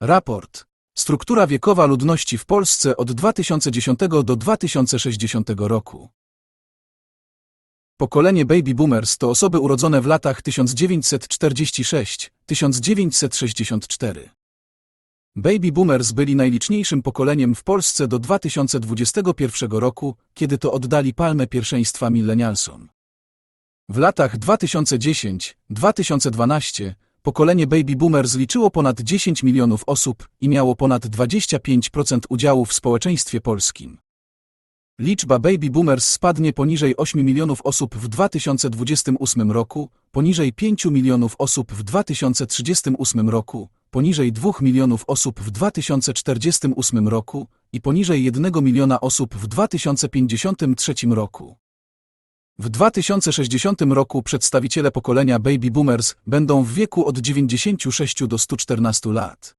Raport. Struktura wiekowa ludności w Polsce od 2010 do 2060 roku. Pokolenie baby boomers to osoby urodzone w latach 1946-1964. Baby boomers byli najliczniejszym pokoleniem w Polsce do 2021 roku, kiedy to oddali palmę pierwszeństwa millennialsom. W latach 2010-2012 pokolenie baby boomers liczyło ponad 10 milionów osób i miało ponad 25% udziału w społeczeństwie polskim. Liczba baby boomers spadnie poniżej 8 milionów osób w 2028 roku, poniżej 5 milionów osób w 2038 roku, poniżej 2 milionów osób w 2048 roku i poniżej 1 miliona osób w 2053 roku. W 2060 roku przedstawiciele pokolenia baby boomers będą w wieku od 96 do 114 lat.